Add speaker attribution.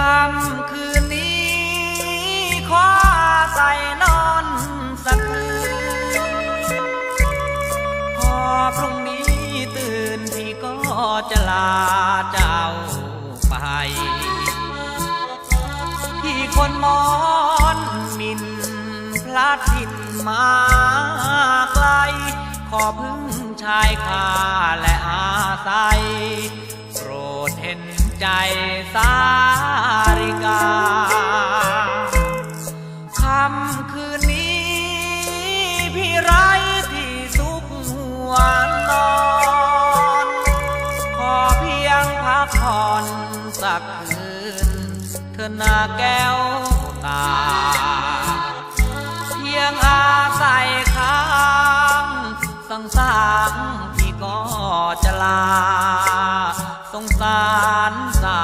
Speaker 1: ค่ำคืนนี้ขอใส่นอนสักคืนพอพรุ่งนี้ตื่นพี่ก็จะลาเจ้าไป พี่คนมอนมินพลัดถิ่นมาไกล ขอพึ่งชายคาและอาศัยโปรดเห็นใจสา ค่ำคืนนี้ พี่ไร้ที่สุขหัวนอน ขอเพียงพักผ่อนสักคืน เธอหน้าแก้วตา เพียงอาศัยค้างสังสารพี่ก็จะลา สงสารสา